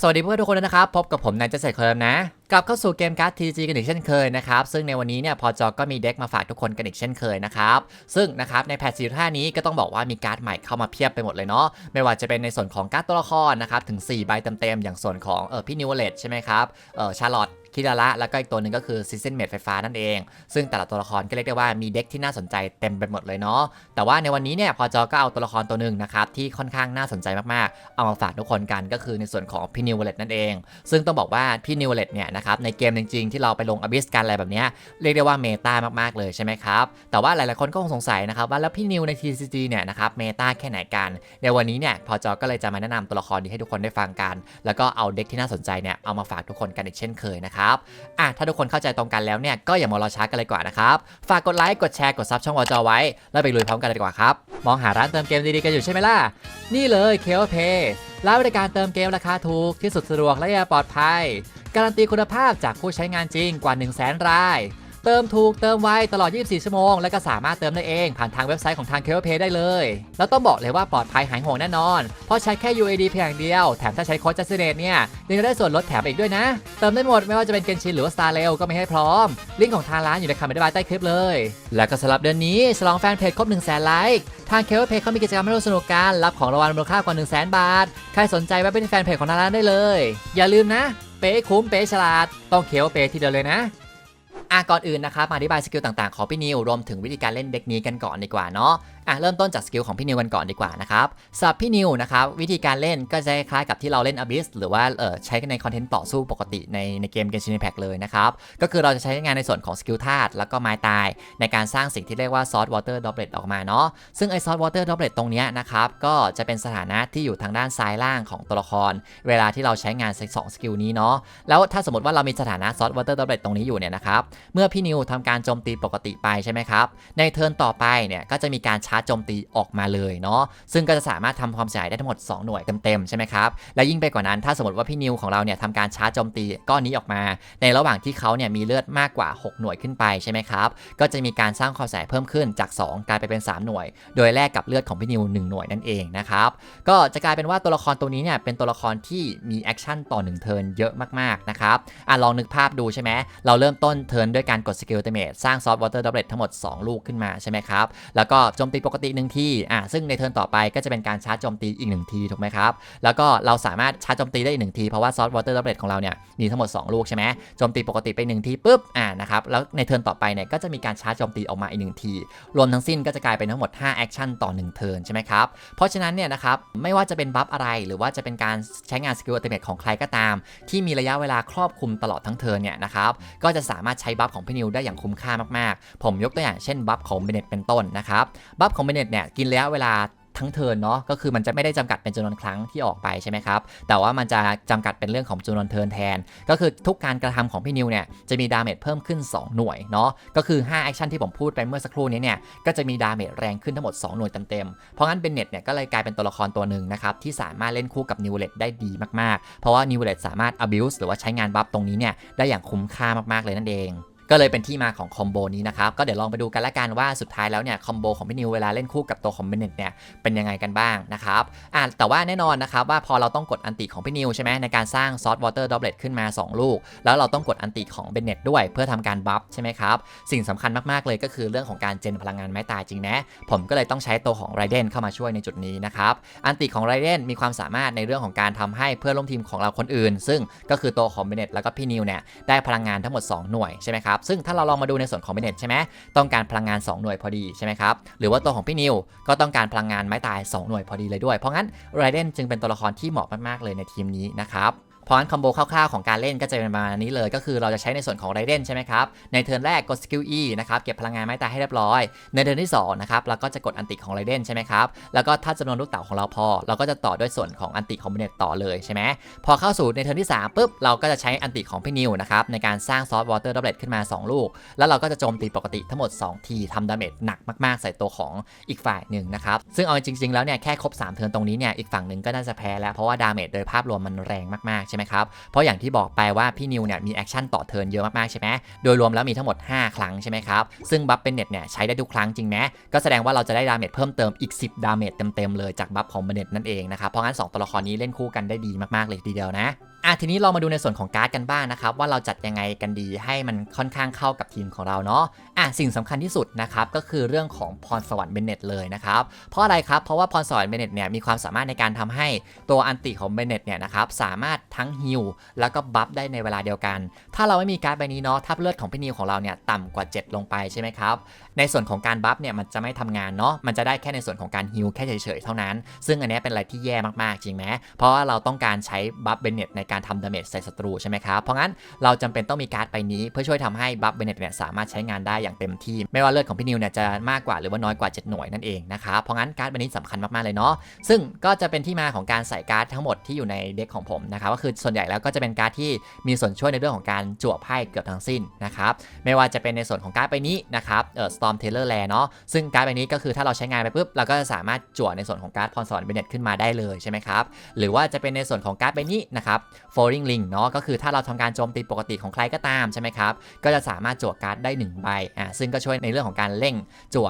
สวัสดีเพื่อนทุกคนนะครับ พบกับผมนายเจษฎรเคลิมนะ กลับเข้าสู่เกมการ์ด TG กันอีกเช่นเคยนะครับ ซึ่งในวันนี้เนี่ยพอจอก็มีเด็กมาฝากทุกคนกันอีกเช่นเคยนะครับ ซึ่งนะครับในแพทซีท่านี้ก็ต้องบอกว่ามีการ์ดใหม่เข้ามาเพียบไปหมดเลยเนาะ ไม่ว่าจะเป็นในส่วนของการ์ดตัวละครนะครับ ถึง 4 ใบเต็มๆ อย่างส่วนของเออพี่นิวเลตใช่ไหมครับ เออชาร์ลอต คิดาระแล้วก็อีกตัวหนึ่งก็คือซิซเซนเมดไฟฟ้านั่นเอง ซึ่งแต่ละตัวละครก็เรียกได้ว่ามีเด็กที่น่าสนใจเต็มไปหมดเลยเนาะแต่ว่าในวันนี้เนี่ยพอจอก็เอาตัวละครตัวหนึ่งนะครับที่ค่อนข้างน่าสนใจมากๆ เอามาฝากทุกคนกันก็คือในส่วนของพี่นิวเลตนั่นเอง ซึ่งต้องบอกว่าพี่นิวเลตเนี่ยนะครับในเกมจริงๆ ที่เราไปลงอบิสกันอะไรแบบเนี้ยเรียกได้ว่าเมตามากๆเลยใช่ไหมครับแต่ว่าหลายๆคนก็คงสงสัยนะครับว่าแล้วพี่นิวใน TCG เนี่ยนะครับเมตาแค่ไหนกัน ในวันนี้เนี่ยพอจอก็เลยจะมาแนะนำตัวละครนี้ให้ทุกคนได้ฟังกัน แล้วก็เอาเด็กที่น่าสนใจเนี่ยเอามาฝากทุกคนกันอีกเช่นเคยนะครับอะถ้าทุกคนเข้าใจตรงกันแล้วเนี่ยก็อย่ามารอช้ากันเลยกว่านะครับฝากกดไลค์กดแชร์กดซับช่องวอจอไว้ แล้วไปลุยพร้อมกันเลยดีกว่าครับมองหาร้านเติมเกมดีๆกันอยู่ใช่ไหมล่ะนี่เลยเคโอเพร้านบริการเติมเกมราคาถูกที่สุดสะดวกและปลอดภัยการันตีคุณภาพจากผู้ใช้งานจริงกว่า 1 0 0 0 0แสนราย เติมถูกเติมไวตลอด 24 ชั่วโมง และก็สามารถเติมได้เองผ่านทางเว็บไซต์ของทาง k ค p a y ได้เลย แล้วต้องบอกเลยว่าปลอดภัยหายห่วงแน่นอน เพราะใช้แค่ UAD เพียงอย่างเดียว แถมถ้าใช้โค้ดจัสเนตเนี่ยยังได้ส่วนลดแถมอีกด้วยนะ เติมได้หมดไม่ว่าจะเป็นเกนชินหรือว่า Star Rail ก็ไม่ให้พร้อม ลิงก์ของทางร้านอยู่ในคำอธิบายใต้คลิปเลย และก็สำหรับเดือนนี้ฉลองแฟนเพจครบ1 0 0 0 0แสนไลค์ทาง k ค p a y เขามีกิจกรรมให้ร่วมสนุกกันรับของรางวัลมูลค่ากว่า1 0 0 0 0แสนบาทใครสนใจแวะไปที่แฟนเพจของทางร้านได้เลย อย่าลืมนะ เป๊คุ้มเป๊ฉลาด ต้องเคเป๊ทีเดียวเลยนะ อะก่อนอื่นนะครับมาอธิบายสกิลต่างๆของพี่นิวรวมถึงวิธีการเล่นเด็กนี้กันก่อนดีกว่าเนาะ อะเริ่มต้นจากสกิลของพี่นิวกันก่อนดีกว่านะครับสำหรับพี่นิวนะครับวิธีการเล่นก็จะคล้ายกับที่เราเล่น Abyss หรือว่าเออใช้ในคอนเทนต์ต่อสู้ปกติในในเกม Genshin Impact เลยนะครับก็คือเราจะใช้งานในส่วนของสกิลธาตุแล้วก็ไม้ตาย ในการสร้างสิ่งที่เรียกว่า Salt Water Droplet ออกมาเนาะซึ่งไอ้ Salt Water Droplet ตรงนี้นะครับก็จะเป็นสถานะที่อยู่ทางด้านซ้ายล่างของตัวละคร เวลาที่เราใช้งานสองสกิลนี้เนาะแล้วถ้าสมมติว่าเรามีสถานะ Salt Water Droplet ตรงนี้อยู่เนี่ยนะครับเมื่อพี่นิวทำการโจมตีปกติไปใช่ไหมครับในเทิร์นต่อไปเนี่ยก็จะมีการชาร์จโจมตีออกมาเลยเนาะซึ่งก็จะสามารถทำความเสียหายได้ทั้งหมด 2 หน่วยเต็มๆใช่ไหมครับและยิ่งไปกว่านั้นถ้าสมมติว่าพี่นิวของเราเนี่ยทำการชาร์จโจมตีก้อนนี้ออกมา ในระหว่างที่เขาเนี่ยมีเลือดมากกว่า 6 หน่วยขึ้นไปใช่ไหมครับก็จะมีการสร้างความเสียหายเพิ่มขึ้นจาก 2 กลายไปเป็น 3 หน่วย โดยแลกกับเลือดของพี่นิว 1 หน่วยนั่นเองนะครับก็จะกลายเป็นว่าตัวละครตัวนี้เนี่ยเป็นตัวละครที่มีแอคชั่นต่อ1เทิร์นเยอะมากๆนะครับอะลองนึกภาพดูใช่ไหมเราเริ่มต้นเทิร์นด้วยการกดสกิลเตเมทสร้างซอฟต์วอเตอร์ดับเบิลทั้งหมด 2 ลูกขึ้นมาใช่ไหมครับแล้วก็โจมตีปกติ1ทีอะซึ่งในเทิร์นต่อไปก็จะเป็นการชาร์จโจมตีอีก1ทีถูกไหมครับแล้วก็เราสามารถชาร์จโจมตีได้อีก1ทีเพราะว่าซอสวอเตอร์ดับเบิลของเราเนี่ยมีทั้งหมด 2 ลูกใช่ไหมโจมตีปกติไป1ทีปุ๊บอ่านะครับแล้วในเทิร์นต่อไปเนี่ยก็จะมีการชาร์จโจมตีออกมาอีก1ทีรวมทั้งสิ้นก็จะกลายเป็นทั้งหมด5แอคชั่นต่อ1เทิร์นใช่ไหมครับเพราะฉะนั้นเนี่ยนะครับไม่ว่าจะเป็นบัฟอะไรหรือว่าจะเป็นการใช้งานสกิลอัลติเมทของใครก็ตาม ที่มีระยะเวลาครอบคลุมตลอดทั้งเทิร์นเนี่ยนะครับก็จะสามารถใช้บัฟของพี่นิวได้อย่างคุ้มค่ามากๆ ผมยกตัวอย่างเช่นบัฟของเบเนตเป็นต้นนะครับบัฟของเบเนตเนี่ยกินระยะเวลาทั้งเทินเนาะก็คือมันจะไม่ได้จำกัดเป็นจำนวนครั้งที่ออกไปใช่ไหมครับ แต่ว่ามันจะจำกัดเป็นเรื่องของจำนวนเทินแทน ก็คือทุกการกระทำของพี่นิวเนี่ยจะมีดาเมจเพิ่มขึ้น 2 หน่วยเนาะก็คือ5แอคชั่นที่ผมพูดไปเมื่อสักครู่นี้เนี่ยก็จะมีดาเมจแรงขึ้นทั้งหมด 2 หน่วยเต็มๆเพราะงั้นเบนเน็ตเนี่ยก็เลยกลายเป็นตัวละครตัวหนึ่งนะครับที่สามารถเล่นคู่กับนิวเลตได้ดีมากๆ เพราะว่านิวเลตสามารถ abuse หรือว่าใช้งานบัฟตรงนี้เนี่ยได้อย่างคุ้มค่ามากๆเลยนั่นเอง ก็เลยเป็นที่มาของคอมโบนี้นะครับ ก็เดี๋ยวลองไปดูกันละกันว่าสุดท้ายแล้วเนี่ยคอมโบของพี่นิวเวลาเล่นคู่กับตัวของเบนเน็ตเนี่ยเป็นยังไงกันบ้างนะครับอ่าแต่ว่าแน่นอนนะครับว่าพอเราต้องกดอันติของพี่นิวใช่ไหมในการสร้างซอสวอเตอร์ดอบเลตขึ้นมา 2 ลูก แล้วเราต้องกดอันติของเบนเน็ตด้วย เพื่อทำการบัฟใช่ไหมครับสิ่งสำคัญมากๆเลยก็คือเรื่องของการเจนพลังงานไม้ตายจริงนะผมก็เลยต้องใช้ตัวของไรเดนเข้ามาช่วยในจุดนี้นะครับอันติของไรเดนมีความสามารถในเรื่องของการทำให้เพื่อนร่วมทีมของเราคนอื่น ซึ่งก็คือตัวของเบนเน็ตแล้วก็พี่นิวเนี่ยได้พลังงานทั้งหมด 2 หน่วยใช่ไหมครับซึ่งถ้าเราลองมาดูในส่วนของเบเน็ตใช่ไหมต้องการพลังงาน 2 หน่วยพอดีใช่ไหมครับ หรือว่าตัวของพี่นิวก็ต้องการพลังงานไม้ตาย 2 หน่วยพอดีเลยด้วย เพราะงั้นไรเดนจึงเป็นตัวละครที่เหมาะมากๆเลยในทีมนี้นะครับ พราะงั้นคอมโบคร่าวๆของการเล่นก็จะเป็นประมาณนี้เลย ก็คือเราจะใช้ในส่วนของไรเดนใช่ไหมครับ ในเทิร์นแรกกดสกิล E นะครับ เก็บพลังงานไม้ตายให้เรียบร้อย ในเทิร์นที่2นะครับเราก็จะกดอันติของไรเดนใช่ไหมครับ แล้วก็ถ้าจำนวนลูกเต๋าของเราพอ เราก็จะต่อด้วยส่วนของอันติของเบเนตต่อเลยใช่ไหมพอเข้าสู่ในเทิร์นที่3ปุ๊บเราก็จะใช้อันติของพี่นิวนะครับในการสร้างซอสวอเตอร์ดับเบิลขึ้นมา 2 ลูก แล้วเราก็จะโจมตีปกติทั้งหมด 2 ทีทำดาเมจหนักมากๆ ใส่ตัวของอีกฝ่ายหนึ่งนะครับซึ่งเอาจริงๆแล้วเนี่ยแค่ครบ3เทิร์นตรงนี้เนี่ยอีกฝั่งหนึ่งก็น่าจะแพ้แล้วเพราะว่าดาเมจโดยภาพรวมมันแรงมากๆใช่ไหมครับ เพราะอย่างที่บอกไปว่าพี่นิวเนี่ยมีแอคชั่นต่อเทินเยอะมากๆใช่ไหมโดยรวมแล้วมีทั้งหมด 5 ครั้งใช่ไหมครับ ซึ่งบัฟเป็นเน็ตเนี่ยใช้ได้ทุกครั้งจริงไหมก็แสดงว่าเราจะได้ดาเมจเพิ่มเติมอีก 10 ดาเมจเต็มๆเลยจากบัฟของเบเน็ตนั่นเองนะครับ เพราะงั้นสองตัวละครนี้เล่นคู่กันได้ดีมากๆเลยทีเดียวนะ อะทีนี้เรามาดูในส่วนของการ์ดกันบ้างนะครับ ว่าเราจัดยังไงกันดีให้มันค่อนข้างเข้ากับทีมของเราเนาะอะสิ่งสำคัญที่สุดนะครับก็คือเรื่องของพรสวรรค์เบนเน็ตเลยนะครับเพราะอะไรครับเพราะว่าพรสวรรค์เบนเน็ตเนี่ยมีความสามารถในการทำให้ตัวอันติของเบนเน็ตเนี่ยนะครับสามารถทั้งฮิลแล้วก็บัฟได้ในเวลาเดียวกัน ถ้าเราไม่มีการ์ดใบนี้เนาะถ้าเลือดของพี่นิวของเราเนี่ยต่ำกว่า 7 ลงไปใช่ไหมครับในส่วนของการบัฟเนี่ยมันจะไม่ทำงานเนาะมันจะได้แค่ในส่วนของการฮิลแค่เฉยๆเท่านั้น ซึ่งอันนี้เป็นอะไรที่แย่มากๆจริงไหมเพราะว่าเราต้องการใช้บัฟเบนเน็ตในการทำดาเมจใส่ศัตรูใช่ไหมครับ เพราะงั้นเราจำเป็นต้องมีการ์ดใบนี้เพื่อช่วยทำให้บัฟเบเนตเนี่ยสามารถใช้งานได้อย่างเต็มที่ ไม่ว่าเลือดของพี่นิวเนี่ยจะมากกว่าหรือว่าน้อยกว่า 7 หน่วยนั่นเองนะครับ เพราะงั้นการ์ดใบนี้สำคัญมากๆเลยเนาะ ซึ่งก็จะเป็นที่มาของการใส่การ์ดทั้งหมดที่อยู่ในเด็กของผมนะครับ ก็คือส่วนใหญ่แล้วก็จะเป็นการ์ดที่มีส่วนช่วยในเรื่องของการจั่วไพ่เกือบทั้งสิ้นนะครับ ไม่ว่าจะเป็นในส่วนของการ์ดใบนี้นะครับ เอ่อ Storm Tailor Lair เนาะ ซึ่งการ์ดใบนี้ก็คือถ้าเราใช้งานไปปุ๊บเราก็จะสามารถจั่วในส่วนของการ์ดพรสวรรค์เบเนตขึ้นมาได้เลยใช่ไหมครับ หรือว่าจะเป็นในส่วนของการ์ดใบนี้นะครับ Falling Ring เนาะก็คือถ้าเราทำการโจมตีปกติของใครก็ตามใช่ไหมครับ ก็จะสามารถจั่วการ์ดได้1ใบอ่าซึ่งก็ช่วยในเรื่องของการเร่งจั่ว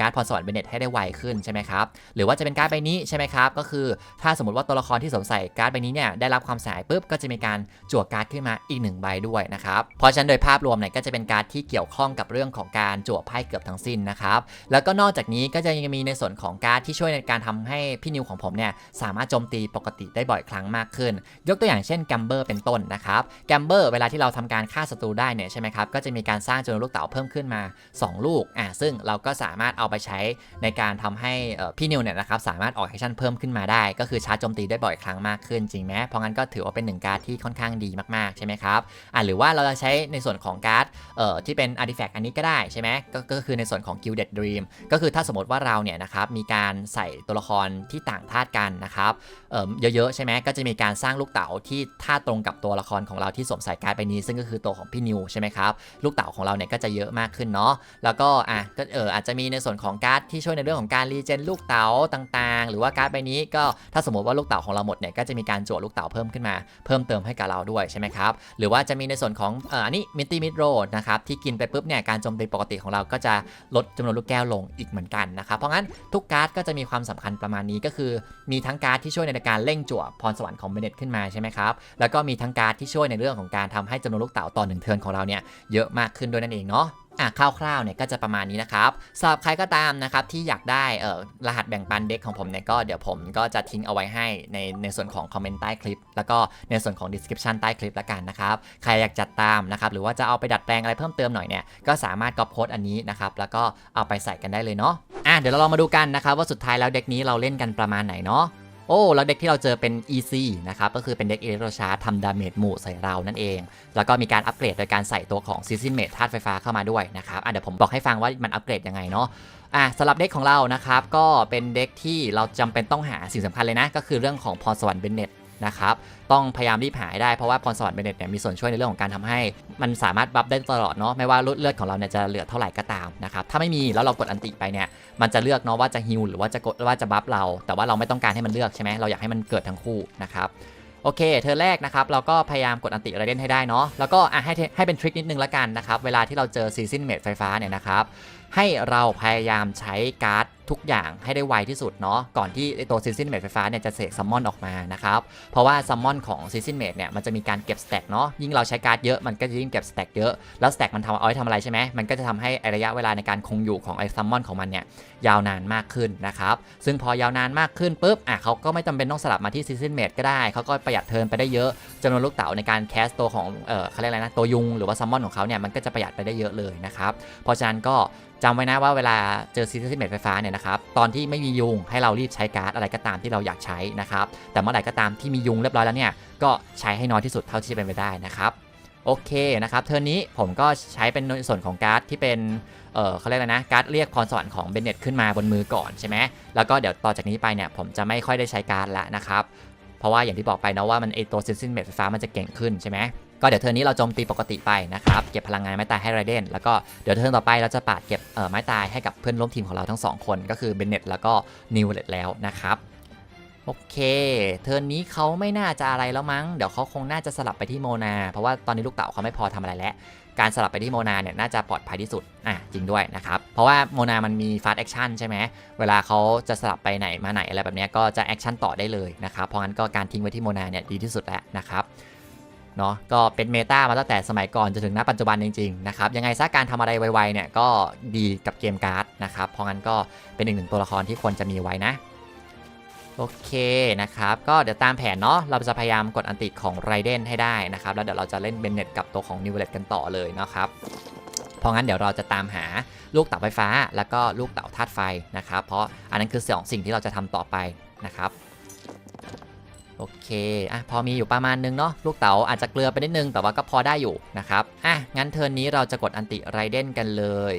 การ์ดพรสวรรค์เบเน็ตให้ได้ไวขึ้นใช่ไหมครับ หรือว่าจะเป็นการ์ดใบนี้ใช่ไหมครับ ก็คือถ้าสมมติว่าตัวละครที่สวมใส่การ์ดใบนี้เนี่ยได้รับความเสียหายปุ๊บก็จะมีการจั่วการ์ดขึ้นมาอีกหนึ่งใบด้วยนะครับเพราะฉะนั้นโดยภาพรวมเนี่ยก็จะเป็นการ์ดที่เกี่ยวข้องกับเรื่องของการจั่วไพ่เกือบทั้งสิ้นนะครับแล้วก็นอกจากนี้ก็จะยังมีในส่วนของการ์ดที่ช่วยในการทำให้พี่นิวของผมเนี่ยสามารถโจมตีปกติได้บ่อยครั้งมากขึ้น ยกตัวอย่างเช่นแกมเบอร์เป็นต้นนะครับแกมเบอร์เวลาที่เราทำการฆ่าศัตรูได้เนี่ยใช่ไหมครับก็จะมีการสร้างจำนวนลูกเต๋าเพิ่มขึ้นมา 2 ลูกอ่าซึ่งเราก็สามารถเอาไปใช้ในการทำให้พี่นิวเนี่ยนะครับสามารถออกแอคชั่นเพิ่มขึ้นมาได้ ก็คือชาร์จโจมตีได้บ่อยครั้งมากขึ้นจริงไหมเพราะงั้นก็ถือว่าเป็นหนึ่งการ์ดที่ค่อนข้างดีมากๆใช่ไหมครับอ่าหรือว่าเราจะใช้ในส่วนของการ์ดเอ่อที่เป็นอาร์ติแฟกต์อันนี้ก็ได้ใช่ไหมก็ก็คือในส่วนของ Gilded Dream ก็คือถ้าสมมติว่าเราเนี่ยนะครับมีการใส่ตัวละครที่ต่างธาตุกันนะครับเอ่อเยอะๆใช่ไหมก็จะมีการสร้างลูกเต๋าทีท่าตรงกับตัวละครของเราที่สวมใส่การ์ดใบนี้ ซึ่งก็คือตัวของพี่นิวใช่ไหมครับลูกเต๋าของเราเนี่ยก็จะเยอะมากขึ้นเนาะแล้วก็อะก็เอออาจจะมีในส่วนของการ์ดที่ช่วยในเรื่องของการรีเจนลูกเต๋าต่างๆ หรือว่าการ์ดใบนี้ก็ถ้าสมมติว่าลูกเต๋าของเราหมดเนี่ยก็จะมีการจั่วลูกเต๋าเพิ่มขึ้นมาเพิ่มเติมให้กับเราด้วยใช่ไหมครับหรือว่าจะมีในส่วนของเอออันนี้มิตี้มิดโรนะครับที่กินไปปุ๊บเนี่ยการโจมตีปกติของเราก็จะลดจำนวนลูกแก้วลงอีกเหมือนกันนะครับเพราะงั้นทุกการ์ดก็จะมีความสำคัญประมาณนี้ก็คือ มีทั้งการ์ดที่ช่วยในการเร่งจั่วพรสวรรค์ของเบเนตขึ้นมาใช่ไหมครับแล้วก็มีทั้งการ์ดที่ช่วยในเรื่องของการทำให้จำนวนลูกเต๋าต่อหนึ่งเทิร์นของเราเนี่ยเยอะมากขึ้นด้วยนั่นเองเนาะอะคร่าวๆเนี่ยก็จะประมาณนี้นะครับสำหรับใครก็ตามนะครับที่อยากได้เอ่อรหัสแบ่งปันเด็กของผมเนี่ยก็เดี๋ยวผมก็จะทิ้งเอาไว้ให้ในในส่วนของคอมเมนต์ใต้คลิป แล้วก็ในส่วนของ description ใต้คลิปละกันนะครับ ใครอยากจัดตามนะครับหรือว่าจะเอาไปดัดแปลงอะไรเพิ่มเติมหน่อยเนี่ยก็สามารถก๊อปโค้ดอันนี้นะครับแล้วก็เอาไปใส่กันได้เลยเนาะอะเดี๋ยวเราลองมาดูกันนะครับว่าสุดท้ายแล้วเด็กนี้เราเล่นกันประมาณไหนเนาะ โอ้แล้วเด็กที่เราเจอเป็น EC นะครับก็คือเป็นเด็กอิเล็กโทรชาร์ทำดาเมจหมู่ใส่เรานั่นเอง แล้วก็มีการอัปเกรดโดยการใส่ตัวของซีซินเมทธาตุไฟฟ้าเข้ามาด้วยนะครับอะเดี๋ยวผมบอกให้ฟังว่ามันอัปเกรดยังไงเนาะอะสำหรับเด็กของเรานะครับก็เป็นเด็กที่เราจำเป็นต้องหาสิ่งสำคัญเลยนะ ก็คือเรื่องของพรสวรรค์เบนเน็ต นะครับ ต้องพยายามรีบหาให้ได้เพราะว่าพรสวรรค์เบเน็ตเนี่ยมีส่วนช่วยในเรื่องของการทำให้ มันสามารถบัฟได้ตลอดเนาะไม่ว่าเลือดของเราเนี่ยจะเหลือเท่าไหร่ก็ตามนะครับถ้าไม่มีแล้วเรากดอันติไปเนี่ยมันจะเลือกเนาะว่าจะฮิลหรือว่าจะกดว่าจะบัฟเรา แต่ว่าเราไม่ต้องการให้มันเลือกใช่ไหมเราอยากให้มันเกิดทั้งคู่นะครับโอเค เธอแรกนะครับ เราก็พยายามกดอันติไรเดนให้ได้เนาะ แล้วก็ให้ให้เป็นทริคนิดนึงละกันนะครับ เวลาที่เราเจอซีซินเมดไฟฟ้าเนี่ยนะครับ ให้เราพยายามใช้การ์ด ทุกอย่างให้ได้ไวที่สุดเนาะก่อนที่ตัวซีซินเมดไฟฟ้าเนี่ยจะเสกซัมมอนออกมานะครับเพราะว่าซัมมอนของซีซินเมดเนี่ยมันจะมีการเก็บสแต็กเนาะยิ่งเราใช้การ์ดเยอะมันก็จะยิ่งเก็บสแต็กเยอะแล้วสแต็กมันทำเอาไว้ทำอะไรใช่ไหมมันก็จะทำให้ระยะเวลาในการคงอยู่ของไอซัมมอนของมันเนี่ยยาวนานมากขึ้นนะครับซึ่งพอยาวนานมากขึ้นปุ๊บอะเขาก็ไม่จำเป็นต้องสลับมาที่ซีซินเมดก็ได้เขาก็ประหยัดเทิร์นไปได้เยอะจำนวนลูกเต๋าในการแคสตัวของเออเขาเรียกอะไรนะตัวยุงหรือว่าซัมมอนของเขาเนี่ยมันก็จะประหยัดไปได้เยอะเลยนะครับเพราะฉะนั้นก็จำไว้นะว่าเวลาเจอซีซินเมดไฟฟ้าเนี่ยนะครับ ตอนที่ไม่มียุงให้เรารีบใช้การ์ดอะไรก็ตามที่เราอยากใช้นะครับ แต่เมื่อไหร่ก็ตามที่มียุงเรียบร้อยแล้วเนี่ยก็ใช้ให้น้อยที่สุดเท่าที่จะเป็นไปได้นะครับโอเคนะครับเทอร์นี้ผมก็ใช้เป็นส่วนของการ์ดที่เป็นเออเขาเรียกอะไรนะการ์ดเรียกพรสวรรค์ของเบนเน็ตขึ้นมาบนมือก่อนใช่ไหมแล้วก็เดี๋ยวต่อจากนี้ไปเนี่ยผมจะไม่ค่อยได้ใช้การ์ดละนะครับ เพราะว่าอย่างที่บอกไปนะว่ามันไอตัวซินเมดไฟฟ้ามันจะเก่งขึ้นใช่ไหม ก็เดี๋ยวเทิร์นนี้เราโจมตีปกติไปนะครับ เก็บพลังงานไม้ตายให้ไรเดน แล้วก็เดี๋ยวเทิร์นต่อไปเราจะปาดเก็บเอ่อไม้ตายให้กับเพื่อนร่วมทีมของเราทั้งสองคนก็คือเบนเน็ตแล้วก็นิวเลตแล้วนะครับ โอเค เทิร์นนี้เขาไม่น่าจะอะไรแล้วมั้ง เดี๋ยวเขาคงน่าจะสลับไปที่โมนา เพราะว่าตอนนี้ลูกเต๋าเขาไม่พอทำอะไรแล้ว การสลับไปที่โมนาเนี่ยน่าจะปลอดภัยที่สุด อะจริงด้วยนะครับ เพราะว่าโมนามันมีฟาสต์แอคชั่นใช่ไหม เวลาเขาจะสลับไปไหนมาไหนอะไรแบบนี้ก็จะแอคชั่นต่อได้เลยนะครับ เพราะงั้นก็การทิ้งไว้ที่โมนาเนี่ยดีที่สุดแล้วนะครับ เนาะก็เป็นเมตามาตั้งแต่สมัยก่อนจนถึงณปัจจุบันจริงๆนะครับยังไงซะการทำอะไรไวๆเนี่ยก็ดีกับเกมการ์ดนะครับเพราะงั้นก็เป็นอีกหนึ่งตัวละครที่ควรจะมีไว้นะโอเคนะครับ ก็เดี๋ยวตามแผนเนาะ เราจะพยายามกดอันติของไรเดนให้ได้นะครับ แล้วเดี๋ยวเราจะเล่นเบนเน็ตกับตัวของนิวเลตกันต่อเลยนะครับ เพราะงั้นเดี๋ยวเราจะตามหาลูกเต่าไฟฟ้า แล้วก็ลูกเต่าธาตุไฟนะครับ เพราะอันนั้นคือสองสิ่งที่เราจะทำต่อไปนะครับ โอเคอะพอมีอยู่ประมาณนึงเนาะลูกเต๋าอาจจะเกลือไปนิดนึง แต่ว่าก็พอได้อยู่นะครับอะงั้นเทิร์นนี้เราจะกดอันติไรเดนกันเลย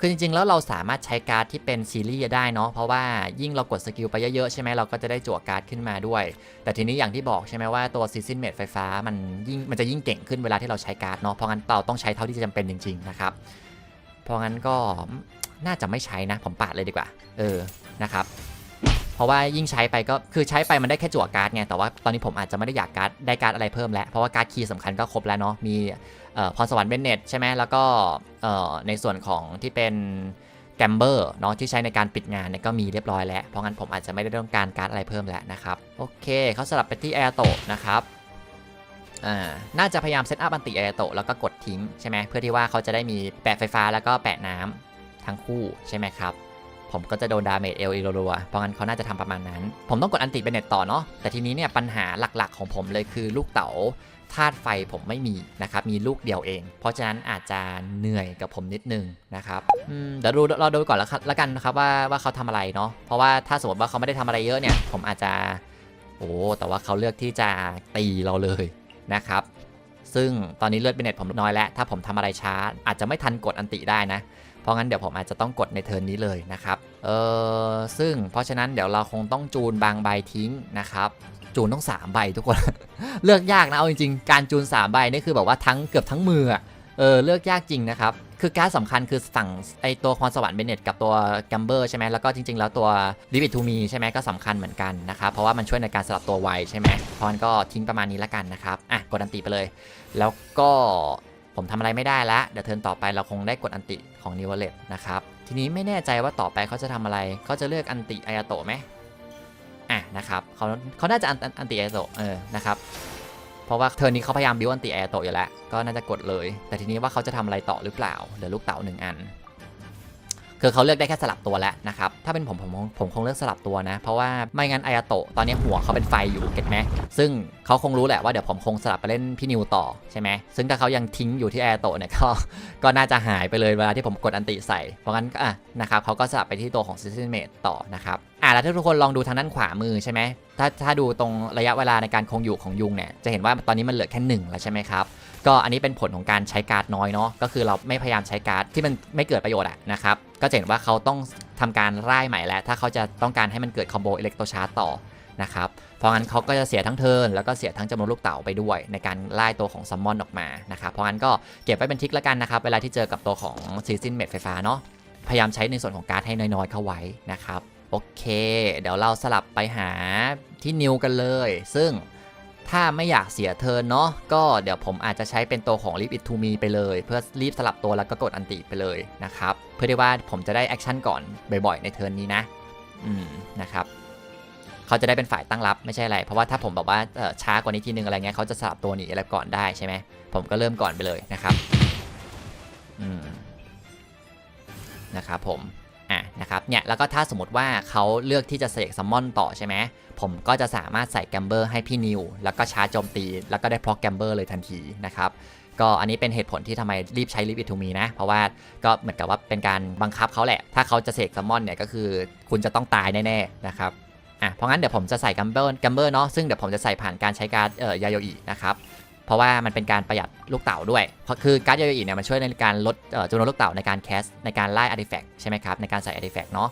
คือจริงๆ แล้วเราสามารถใช้การ์ดที่เป็นซีรีส์ได้เนาะเพราะว่ายิ่งเรากดสกิลไปเยอะๆ ใช่ไหมเราก็จะได้จั่วการ์ดขึ้นมาด้วย แต่ทีนี้อย่างที่บอกใช่ไหมว่าตัวซีซินเมดไฟฟ้ามันยิ่งมันจะยิ่งเก่งขึ้นเวลาที่เราใช้การ์ดเนาะเพราะงั้นเราต้องใช้เท่าที่จำเป็นจริงๆนะครับเพราะงั้นก็น่าจะไม่ใช้นะผมปาดเลยดีกว่า เออนะครับ ราะว่ายิ่งใช้ไปก็คือใช้ไปมันได้แค่จั่วการ์ดไงแต่ว่าตอนนี้ผมอาจจะไม่ได้อยากการ์ดได้การ์ดอะไรเพิ่มแล้วเพราะว่าการ์ดคีย์สำคัญก็ครบแล้วเนาะมีเอ่อพรสวรรค์เบนเน็ตใช่ไหมแล้วก็เอ่อในส่วนของที่เป็นแกมเบอร์เนาะที่ใช้ในการปิดงานเนี่ยก็มีเรียบร้อยแล้ว เพราะงั้นผมอาจจะไม่ได้ต้องการการ์ดอะไรเพิ่มแล้วนะครับ โอเคเขาสลับไปที่แอร์โตนะครับน่าจะพยายามเซตอัพอันติแอร์โตแล้วก็กดทิ้งใช่ไหมเพื่อที่ว่าเขาจะได้มีแปะไฟฟ้าแล้วก็แปะน้ำทั้งคู่ใช่ไหมครับ ผมก็จะโดนดาเมจเอลอีรัวๆเพราะงั้นเขาน่าจะทำประมาณนั้น ผมต้องกดอันติเบนเน็ตต่อเนาะแต่ทีนี้เนี่ยปัญหาหลักๆของผมเลยคือลูกเต๋าธาตุไฟผมไม่มีนะครับมีลูกเดียวเอง เพราะฉะนั้นอาจจะเหนื่อยกับผมนิดนึงนะครับเดี๋ยวดูเราดูก่อนแล้วละกันนะครับว่าว่าเขาทำอะไรเนาะเพราะว่าถ้าสมมติว่าเขาไม่ได้ทำอะไรเยอะเนี่ย ผมอาจจะโอ้แต่ว่าเขาเลือกที่จะตีเราเลยนะครับซึ่งตอนนี้เลือดเบนเน็ตผมน้อยแล้ว ถ้าผมทำอะไรช้า อาจจะไม่ทันกดอันติได้นะ ราะงั้นเดี๋ยวผมอาจจะต้องกดในเทิร์นนี้เลยนะครับ เออซึ่งเพราะฉะนั้นเดี๋ยวเราคงต้องจูนบางใบทิ้งนะครับ จูนต้อง 3 ใบทุกคน เลือกยากนะเอาจริงๆ การจูน 3 ใบนี่คือแบบว่าทั้งเกือบทั้งมือเออเลือกยากจริงนะครับ คือการสำคัญคือฝั่งไอตัวคอนสวรรค์เบเน็ตกับตัวกัมเบอร์ใช่ไหมแล้วก็จริง ๆ แล้วตัวลิบิทูมีใช่ไหมก็สำคัญเหมือนกันนะครับเพราะว่ามันช่วยในการสลับตัวไวใช่ไหมเพราะงั้นก็ทิ้งประมาณนี้ละกันนะครับอะกดอันติไปเลย แล้วก็ ผมทำอะไรไม่ได้ละเดี๋ยวเทิร์นต่อไปเราคงได้กดอันติของนิวเลตนะครับ ทีนี้ไม่แน่ใจว่าต่อไปเขาจะทำอะไร เขาจะเลือกอันติไอโตะไหมอะนะครับเขาเขาน่าจะอันอันติไอโตะเออนะครับเพราะว่าเทิร์นนี้เขาพยายามบิวอันติไอโตะอยู่แล้ว ก็น่าจะกดเลย แต่ทีนี้ว่าเขาจะทำอะไรต่อหรือเปล่าเหลือลูกเต๋าหนึ่งอัน คือเขาเลือกได้แค่สลับตัวแล้วนะครับถ้าเป็นผมผมผมคงเลือกสลับตัวนะ เพราะว่าไม่งั้นไออาโตะตอนนี้หัวเขาเป็นไฟอยู่เก็ตไหมซึ่งเขาคงรู้แหละว่าเดี๋ยวผมคงสลับไปเล่นพี่นิวต่อใช่ไหมซึ่งถ้าเขายังทิ้งอยู่ที่ไออาโตะเนี่ยก็ก็น่าจะหายไปเลยเวลาที่ผมกดอันติใส่ เพราะงั้นอะนะครับเขาก็สลับไปที่ตัวของซิสเ m เมตต่อนะครับอะแล้วถ้าทุกคนลองดูทางด้านขวามือใช่ไหม ถ้าถ้าดูตรงระยะเวลาในการคงอยู่ของยุงเนี่ยจะเห็นว่าตอนนี้มันเหลือแค่หนึ่งแล้วใช่ไหมครับก็อันนี้เป็นผลของการใช้การ์ดน้อยเนาะก็คือเราไม่พยายามใช้การ์ดที่มันไม่เกิดประโยชน์อะนะครับก็จะเห็นว่าเขาต้องทำการร่ายใหม่แล้วถ้าเขาจะต้องการให้มันเกิดคอมโบอิเล็กโตชาร์ตต่อนะครับเพราะงั้นเขาก็จะเสียทั้งเทิร์นแล้วก็เสียทั้งจำนวนลูกเต๋าไปด้วย ในการไล่ตัวของซัมมอนออกมานะครับเพราะงั้นก็เก็บไว้เป็นทิกแล้วกันนะครับเวลาที่เจอกับตัวของซีซินเมดไฟฟ้าเนาะพยายามใช้ในส่วนของการ์ดให้น้อยๆเข้าไว้นะครับ โอเค เดี๋ยวเราสลับไปหาที่นิวกันเลย ซึ่งถ้าไม่อยากเสียเทินเนาะก็เดี๋ยวผมอาจจะใช้เป็นตัวของ Leave It To Me ไปเลย เพื่อรีบสลับตัวแล้วก็กดอันติไปเลยนะครับ เพื่อที่ว่าผมจะได้แอคชั่นก่อนบ่อยๆ ในเทิร์นนี้นะ อืมนะครับเขาจะได้เป็นฝ่ายตั้งรับไม่ใช่อะไร เพราะว่าถ้าผมแบบว่าช้ากว่านี้ทีนึงอะไรเงี้ยเขาจะสลับตัวหนีอะไรก่อนได้ใช่ไหมผมก็เริ่มก่อนไปเลยนะครับ อืมนะครับผม นะครับเนี่ยแล้วก็ถ้าสมมติว่าเขาเลือกที่จะเสกซัมมอนต่อใช่ไหมผมก็จะสามารถใส่แกมเบอร์ให้พี่นิว แล้วก็ชาร์จโจมตี แล้วก็ได้พล็อกแกมเบอร์เลยทันทีนะครับก็อันนี้เป็นเหตุผลที่ทำไมรีบใช้ลิฟอิทูมีนะ เพราะว่าก็เหมือนกับว่าเป็นการบังคับเขาแหละ ถ้าเขาจะเสกซัมมอนเนี่ยก็คือคุณจะต้องตายแน่ๆนะครับอะเพราะงั้นเดี๋ยวผมจะใส่แกมเบอร์แกมเบอร์เนาะซึ่งเดี๋ยวผมจะใส่ผ่านการใช้การ์ดเอ่อยาโยอินะครับ เพราะว่ามันเป็นการประหยัดลูกเต๋าด้วย เพราะคือการ์ดยโยอิเนี่ยมันช่วยในการลดจำนวนลูกเต๋าในการแคสในการไล่อาร์ติแฟกต์ใช่ไหมครับในการใส่อาร์ติแฟกต์เนาะ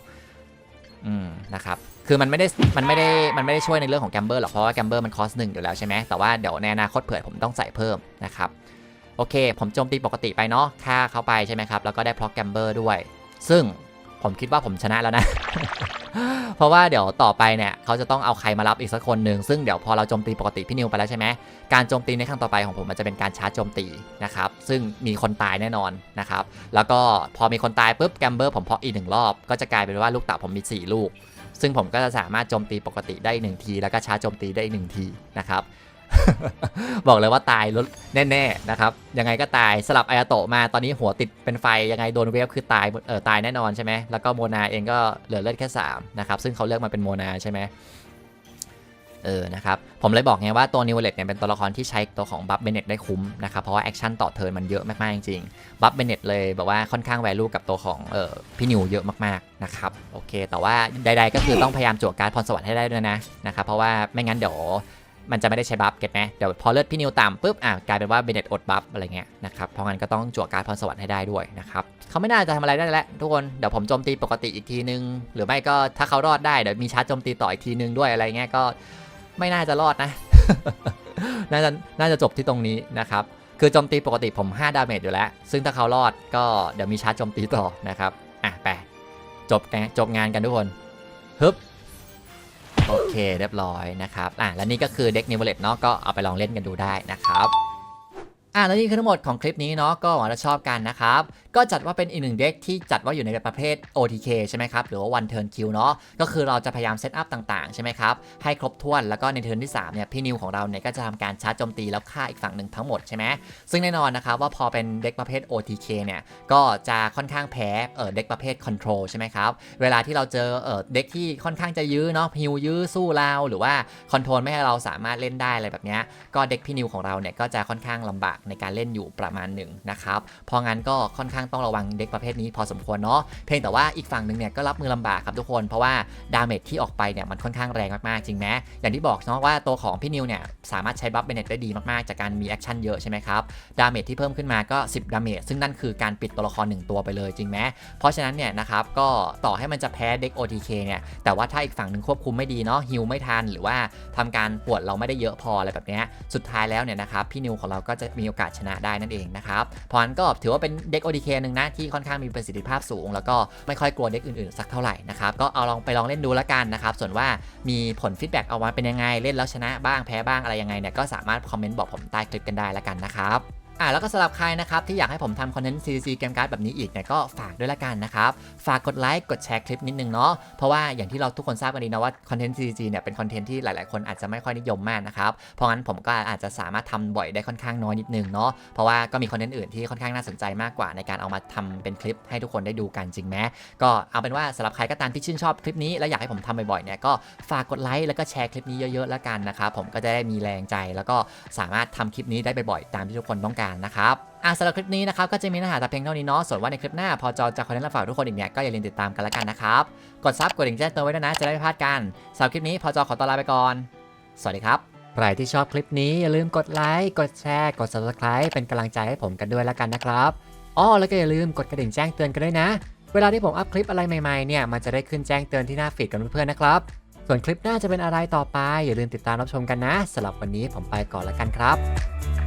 อืมนะครับคือมันไม่ได้มันไม่ได้มันไม่ได้ช่วยในเรื่องของแกมเบอร์หรอกเพราะว่าแกมเบอร์มันคอสหนึ่งอยู่แล้วใช่ไหมแต่ว่าเดี๋ยวในอนาคตเผื่อผมต้องใส่เพิ่มนะครับโอเค ผมโจมตีปกติไปเนาะฆ่าเข้าไปใช่ไหมครับแล้วก็ได้พล็อกแกมเบอร์ด้วย ซึ่ง ผมคิดว่าผมชนะแล้วนะ เพราะว่าเดี๋ยวต่อไปเนี่ยเขาจะต้องเอาใครมารับอีกสักคนหนึ่งซึ่งเดี๋ยวพอเราโจมตีปกติพี่นิวไปแล้วใช่ไหมการโจมตีในครั้งต่อไปของผมมันจะเป็นการชาร์จโจมตีนะครับซึ่งมีคนตายแน่นอนนะครับแล้วก็พอมีคนตายปุ๊บแกมเบอร์ผมเพาะอีกหนึ่งรอบ ก็จะกลายเป็นว่าลูกเต๋าผมมี 4 ลูก ซึ่งผมก็จะสามารถโจมตีปกติได้อีกหนึ่งที แล้วก็ชาร์จโจมตีได้อีกหนึ่งทีนะครับ บอกเลยว่าตายรถแน่ๆนะครับยังไงก็ตายสลับไอายาโตะมาตอนนี้หัวติดเป็นไฟยังไงโดนเวฟคือตายเออตายแน่นอนใช่ไหมแล้วก็โมนาเองก็เหลือเลือดแค่3นะครับซึ่งเขาเลือกมาเป็นโมนาใช่ไหมเออ นะครับ ผมเลยบอกไงว่าตัวนิวเลตเนี่ยเป็นตัวละครที่ใช้ตัวของบัฟเบเน็ตได้คุ้มนะครับ เพราะว่าแอคชั่นต่อเทิร์นมันเยอะมากๆจริงๆ บัฟเบเน็ตเลยแบบว่าค่อนข้างแวลูกับตัวของเออพี่นิวเยอะมากๆนะครับ โอเค แต่ว่าใดๆก็คือต้องพยายามจั่วการ์ดพรสวรรค์ให้ได้ด้วยนะนะครับ เพราะว่าไม่งั้นเดี๋ยว มันจะไม่ได้ใช้บัฟเก็ตไหมเดี๋ยวพอเลือดพี่นิวต่ำปุ๊บอะกลายเป็นว่าเบเนตอดบัฟอะไรเงี้ยนะครับเพราะงั้นก็ต้องจั่วการพรสวรรค์ให้ได้ด้วยนะครับเขาไม่น่าจะทำอะไรได้แล้วทุกคนเดี๋ยวผมโจมตีปกติอีกทีนึง หรือไม่ก็ถ้าเขารอดได้เดี๋ยวมีชาร์จโจมตีต่ออีกทีนึงด้วยอะไรเงี้ยก็ไม่น่าจะรอดนะน่าจะน่าจะจบที่ตรงนี้นะครับคือโจมตีปกติผม 5 ดาเมจอยู่แล้ว ซึ่งถ้าเขารอดก็เดี๋ยวมีชาร์จโจมตีต่อนะครับ อะไปจบกันจบงานกันทุกคนฮึบ โอเคเรียบร้อยนะครับอะและนี่ก็คือเด็กนิวเลตเนาะก็เอาไปลองเล่นกันดูได้นะครับ อะแล้วนี่คือทั้งหมดของคลิปนี้เนาะก็หวังจะชอบกันนะครับ ก็จัดว่าเป็นอีกหนึ่งเด็กที่จัดว่าอยู่ในประเภท OTK ใช่ไหมครับ หรือว่า one turn kill เนาะก็คือเราจะพยายามเซตอัพต่างๆ ใช่ไหมครับ ให้ครบถ้วนแล้วก็ในเทิร์นที่ 3 เนี่ย พี่นิวของเราเนี่ย ก็จะทำการชาร์จโจมตีแล้วฆ่าอีกฝั่งหนึ่งทั้งหมดใช่ไหมซึ่งแน่นอนนะครับว่าพอเป็นเด็กประเภท OTK เนี่ย ก็จะค่อนข้างแพ้เออเด็กประเภท Control ใช่ไหมครับเวลาที่เราเจอเออเด็กที่ค่อนข้างจะยื้อเนาะฮิวยื้อสู้เราหรือว่าคอนโทรลไม่ให้เราสามารถเล่นได้อะไรแบบเนี้ยก็เด็กพี่นิวของเราเนี่ยก็จะค่อนข้างลำบากในการเล่นอยู่ประมาณหนึ่งนะครับเพราะงั้นก็ค่อนข้างต้องระวังเด็กประเภทนี้พอสมควรเนาะเพียงแต่ว่าอีกฝั่งหนึ่งเนี่ยก็รับมือลำบากครับทุกคน เพราะว่าดาเมจที่ออกไปเนี่ยมันค่อนข้างแรงมากๆจริงไหมอย่างที่บอกเนาะว่าตัวของพี่นิวเนี่ยสามารถใช้บัฟเบเน็ตได้ดีมากๆจากการมีแอคชั่นเยอะใช่ไหมครับดาเมจที่เพิ่มขึ้นมาก็ 10 ดาเมจซึ่งนั่นคือการปิดตัวละคร 1 ตัวไปเลยจริงไหมเพราะฉะนั้นเนี่ยนะครับก็ต่อให้มันจะแพ้เด็ก OTK เนี่ยแต่ว่าถ้าอีกฝั่งหนึ่งควบคุมไม่ดีเนาะฮิลไม่ทันหรือว่าทำการปวดเราไม่ได้เยอะพออะไรแบบนี้สุดท้ายแล้วเนี่ยนะครับพี่นิวของเราก็จะมีโอกาสชนะได้นั่นเองนะครับ เพราะนั้นก็ถือว่าเป็นเด็ก OTK หนึ่งนะที่ค่อนข้างมีประสิทธิภาพสูง แล้วก็ไม่ค่อยกลัวเด็กอื่นๆ สักเท่าไหร่นะครับ ก็เอาลองไปลองเล่นดูแล้วกันนะครับ ส่วนว่ามีผลฟีดแบ็กเอามาเป็นยังไง เล่นแล้วชนะบ้างแพ้บ้างอะไรยังไงเนี่ยก็สามารถคอมเมนต์บอกผมใต้คลิปกันได้แล้วกันนะครับ อะแล้วก็สำหรับใครนะครับที่อยากให้ผมทำคอนเทนต์ CCC เกมการ์ดแบบนี้อีกเนี่ยก็ฝากด้วยละกันนะครับฝากกดไลค์กดแชร์คลิปนิดนึงเนาะเพราะว่าอย่างที่เราทุกคนทราบกันดีนะว่าคอนเทนต์ CCC เนี่ยเป็นคอนเทนต์ที่หลาย ๆ คนอาจจะไม่ค่อยนิยมมากนะครับเพราะงั้นผมก็อาจจะสามารถทำบ่อยได้ค่อนข้างน้อยนิดนึงเนาะเพราะว่าก็มีคอนเทนต์อื่นที่ค่อนข้างน่าสนใจมากกว่า ในการเอามาทำเป็นคลิปให้ทุกคนได้ดูกันจริงไหมก็เอาเป็นว่าสำหรับใครก็ตามที่ชื่นชอบคลิปนี้และอยากให้ผมทำบ่อย ๆ เนี่ยก็ฝากกดไลค์แล้วก็แชร์คลิปนี้เยอะ ๆ แล้วกันนะครับผมก็จะได้มีแรงใจแล้วก็สามารถทำคลิปนี้ได้บ่อยๆตามที่ทุกคนต้องการนะครับอะสำหรับคลิปนี้นะครับก็จะมีเนื้อหาแต่เพียงเท่านี้เนาะส่วนว่าในคลิปหน้าพอจอจะคอนเทนต์ละฝากทุกคนอีกเนี่ยก็อย่าลืมติดตามกันล้วกันนะครับกดซับกดดิ่งแจ้งเตือนไว้ด้วยนะจะได้ไม่พลาดกันสำหรับคลิปนี้พอจอขอตัวลาไปก่อน สวัสดีครับใครที่ชอบคลิปนี้อย่าลืมกดไลค์กดแชร์กด subscribe เป็นกำลังใจให้ผมกันด้วยล้วกันนะครับอ้อแล้วก็อย่าลืมกดกระดิ่งแจ้งเตือนกันด้วยนะ เวลาที่ผมอัพคลิปอะไรใหม่ๆเนี่ยมันจะได้ขึ้นแจ้งเตือนที่หน้าฟีดกันเพื่อนๆนะครับส่วนคลิปหน้าจะเป็นอะไรต่อไป อย่าลืมติดตามรับชมกันนะสำหรับวันนี้ผมไปก่อนล้วกันครับ